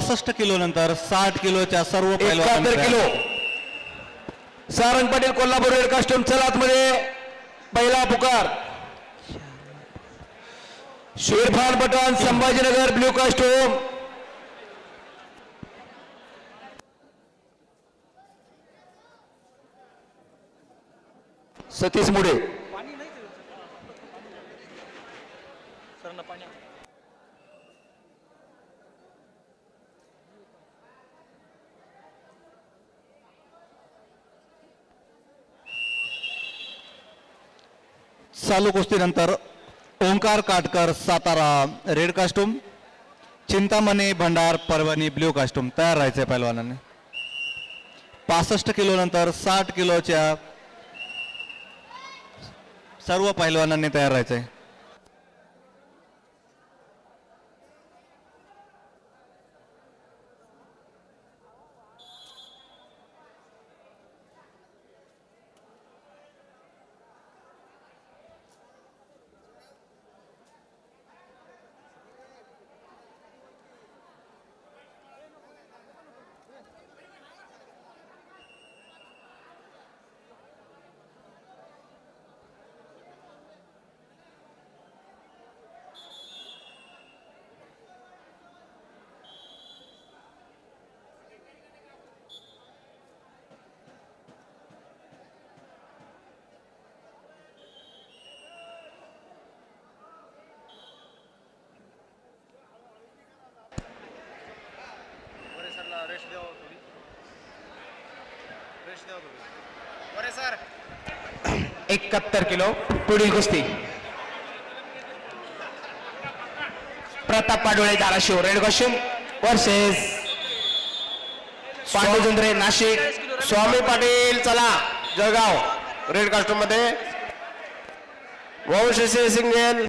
पासष्ट किलो नंतर साठ किलोच्या सर्व एकाहत्तर kilo. Sarang Patil Kolhapur red costume चला आतमध्ये. पहिला पुकार. Irfan Pathan Sambhajinagar blue costume Satish Mude. चालू कुस्तीनंतर Omkar Katkar Satara red costume Chintamani Bhandar Parbhani blue costume तयार राहायचे पहिलवानांनी पासष्ट किलो नंतर साठ किलोच्या सर्व पैलवानांनी तयार राहायचं आहे राहायचंय एकाहत्तर किलो पुढील कुस्ती. Pratap Padole Dharashiv red costume versus Pandujundre Nashik. Swami Patil चला जळगाव रेड कास्ट्यूममध्ये वंश सिंगेल